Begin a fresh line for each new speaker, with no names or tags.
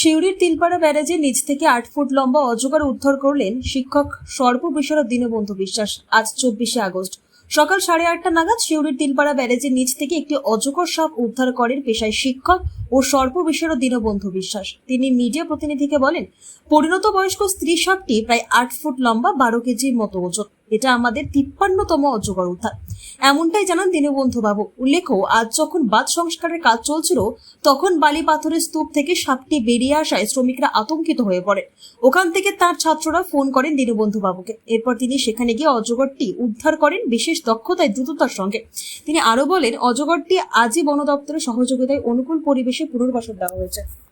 শিউরির তিলপাড়া ব্যারেজের নিচ থেকে আট ফুট লম্বা অজগর উদ্ধার করলেন শিক্ষক সর্ববিশারদ দীনবন্ধু বিশ্বাস আজ চব্বিশে আগস্ট। সকাল সাড়ে আটটা নাগাদ শিউরির তিলপাড়া ব্যারেজের নিচ থেকে একটি অজগর সাপ উদ্ধার করেন পেশায় শিক্ষক ও সর্ববিশারদ দীনবন্ধু বিশ্বাস। তিনি মিডিয়া প্রতিনিধিকে বলেন, পরিণত বয়স্ক স্ত্রী সাপটি প্রায় আট ফুট লম্বা বারো কেজির মতো ওজন। এটা আমাদের তিপ্পান্নতম অজগর উদ্ধার। এমনটাই জানান দীনবন্ধু বাবু। উল্লেখ্য, আজ যখন বাদ সংস্কারের কাজ চলছিল, তখন বালি পাথরের স্তূপ থেকে সাপটি বেরিয়ে আসায় শ্রমিকরা আতঙ্কিত হয়ে পড়ে। ওখান থেকে তার ছাত্ররা ফোন করেন দীনবন্ধু বাবুকে। এরপর তিনি সেখানে গিয়ে অজগরটি উদ্ধার করেন বিশেষ দক্ষতায় দ্রুততার সঙ্গে। তিনি আরও বলেন, অজগরটি আজই বন দপ্তরের সহযোগিতায় অনুকূল পরিবেশে পুনর্বাসন দেওয়া হয়েছে।